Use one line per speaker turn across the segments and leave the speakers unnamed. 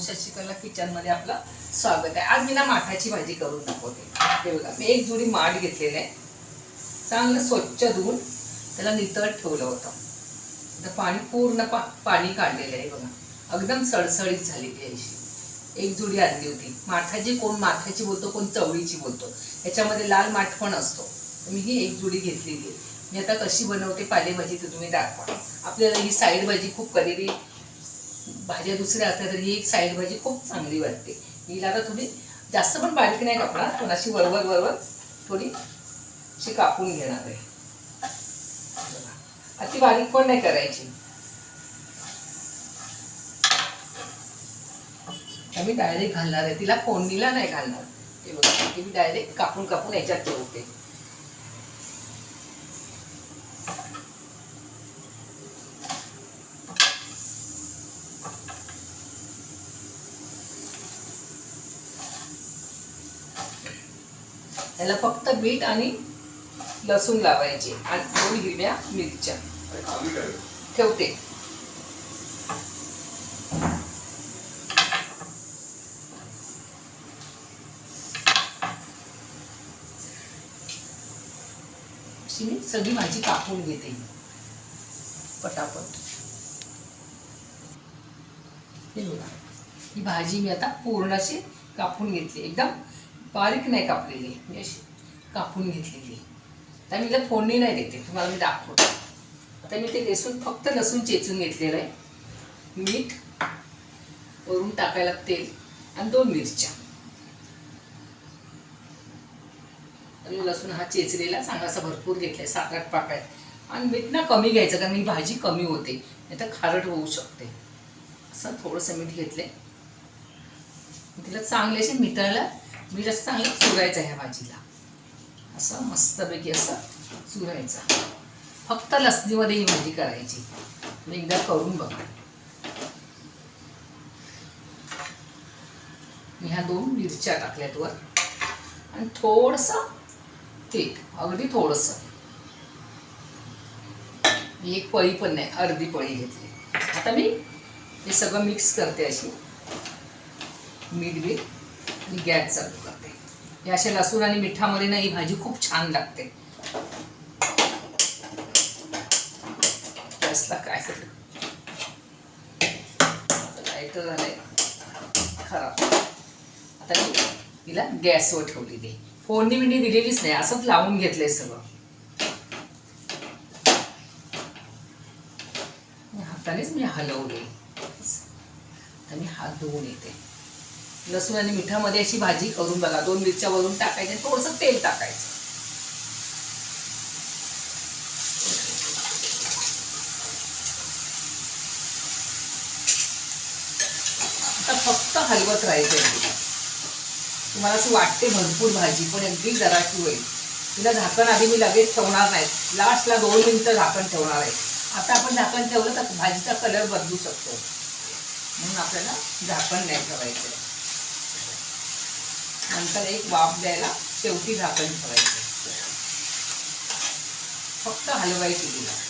शशिकला किचनमध्ये आपलं स्वागत आहे. आज मी ना माठाची भाजी करून दाखवते. हे बघा मी एक जुडी माठ घेतलेलं आहे. चांगलं स्वच्छ धुवून त्याला नितळ ठेवलं होतं. तर पाणी पूर्ण पा पाणी काढलेलं आहे बघा. एकदम सळसळीत झालेली आहे अशी. एक जुडी आणली होती. माठाची कोण माठाची बोलतो कोण चवळीची बोलतो. ह्याच्यामध्ये लाल माठ पण असतो. मी ही एक जुडी घेतलेली आहे. मी आता कशी बनवते पालेभाजी तर तुम्ही दाखवा. आपल्याला ही साईड भाजी खूप कधीही भाज्या दुसऱ्या असल्या तरी ही एक साईड भाजी खूप चांगली वाटते. हिला आता थोडी जास्त पण बारीक नाही कापणार. पण अशी वरवर वरवर थोडी अशी कापून घेणार आहे. अति बारीक पण नाही करायची. मी डायरेक्ट घालणार आहे. तिला फोडणीला नाही घालणार. ते बघा मी डायरेक्ट कापून कापून याच्यात ठेवते. याला फक्त मीठ आणि लसूण लावायचे आणि दोन हिरव्या मिरच्या. ठेवते. अशी मी सगळी भाजी कापून घेते. पटापट. हे बघा. ही भाजी मी आता पूर्ण अशी कापून घेतली. एकदम बारीक नाही कापलेली मी अशी कापून घेतलेली. आता मी तिला फोडणी नाही देते तुम्हाला मी दाखवतो. आता मी ते लसूण फक्त लसूण चेचून घेतलेलं आहे. मीठ वरून टाकायला तेल आणि दोन मिरच्या. आणि लसूण हा चेचलेला चांगलासा भरपूर घेतलाय सात आठ पाक आणि मीठ ना कमी घ्यायचं कारण ही भाजी कमी होते. नाही तर खारट होऊ शकते. असं थोडंसं मीठ घेतले तिला चांगले असे मिठाला मी असं चांगलं चुरायचं ह्या भाजीला. असं मस्तपैकी असं चुरायचं. फक्त लसणीमध्ये ही भाजी करायची. मी एकदा करून बघा. मी ह्या दोन मिरच्या टाकल्यात वर. आणि थोडंसं तेल अगदी थोडंसं. मी एक पळी पण नाही अर्धी पळी घेतली. आता मी हे सगळं मिक्स करते अशी. मीठ बीठ आणि गॅस चालू करते. हे अशा लसूण आणि मिठामध्ये ना ही भाजी खूप छान लागते. गॅसला काय लाइट झालंय. खराब. आता तिला गॅसवर ठेवलेली फोडणी बिंडी दिलेलीच नाही. असंच लावून घेतलंय सगळं. हातानेच मी हलवले. आता मी हात धुवून येते. लसूण आणि मिठामध्ये अशी भाजी करून बघा. दोन मिरच्या वरून टाकायच्या थोडंसं तेल टाकायचं. आता फक्त हलवत राहायचं आहे तुम्हाला असं वाटते भरपूर भाजी पण अगदी जराशी होईल. तिला झाकण आधी मी लगेच ठेवणार नाही. लास्टला दोन मिनिटं झाकण ठेवणार आहे. आता आपण झाकण ठेवलं तर भाजीचा कलर बदलू शकतो. म्हणून आपल्याला झाकण नाही ठेवायचं नंतर एक वाफ द्यायला शेवटी झाकण ठेवायचं. फक्त हलवायची तिला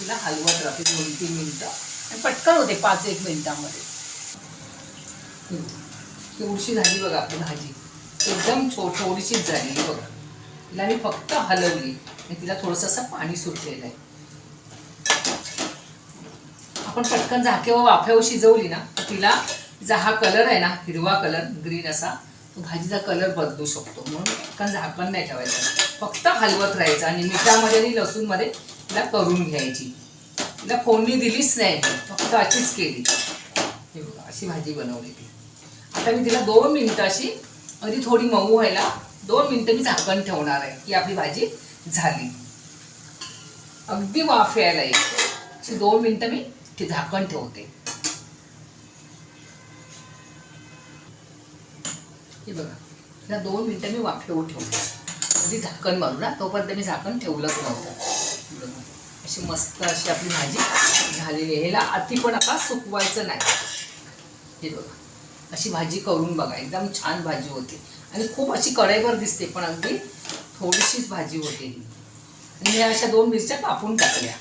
तिला हलवत राहते दोन तीन मिनिटं. आणि पटकन होते पाच एक मिनिटामध्ये. एवढीशी झाली बघा आपली भाजी. एकदम छो थोडीशीच झाली बघा. तिला मी फक्त हलवली. आणि तिला थोडंसं असं पाणी सुटलेलं आहे. आपण पटकन झाके व वाफ्यावर शिजवली ना तर तिला जा हा कलर आहे ना हिरवा कलर ग्रीन असा तो भाजीचा कलर बदलू शकतो. म्हणून पटकन झाकण नाही ठेवायचं. फक्त हलवत राहायचं आणि मिठामध्ये आणि लसूणमध्ये तिला करून घ्यायची. तिला फोडणी दिलीच नाही. फक्त अशीच केली. हे बघा अशी भाजी बनवली ती. आता मी तिला दोन मिनटं अशी अगदी थोडी मऊ व्हायला दोन मिनटं मी झाकण ठेवणार आहे की आपली भाजी झाली. अगदी वाफ यायला येते अशी दोन मिनटं मी ती झाकण ठेवते. हे बघा तिला दोन मिनटं मी वाफेवर ठेवते. अगदी झाकण मारू ना तोपर्यंत मी झाकण ठेवलंच नव्हतं. अशी मस्त अशी आपली भाजी झालेली आहे. ह्याला अति पण आता सुकवायचं नाही. हे बघा. अशी भाजी करून बघा एकदम छान भाजी होते. आणि खूप अशी कढईवर दिसते पण अगदी थोडीशीच भाजी होते ही आणि ह्या अशा दोन मिरच्या कापून टाकल्या.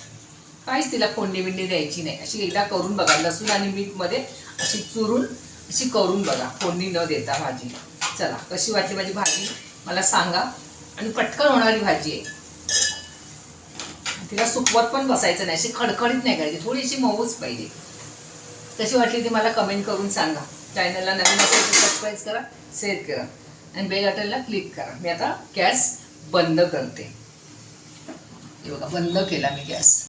काहीच तिला फोडणी बिंडी द्यायची नाही. अशी एकदा करून बघा लसूण आणि मीठमध्ये अशी चुरून अशी करून बघा फोडणी न देता भाजी. चला कशी वाटली माझी भाजी? मला सांगा. आणि पटकन होणारी भाजी आहे. तिला सुकवत पण बसायचं नाही अशी खडखडीत नाही करायची थोडीशी मऊच पाहिजे. कशी वाटली ती मला कमेंट करून सांगा. चॅनलला नवीन असेल तर सबस्क्राईब करा शेअर करा. आणि बेल बटनला क्लिक करा. मी आता गॅस बंद करते. हे बघा बंद केला मी गॅस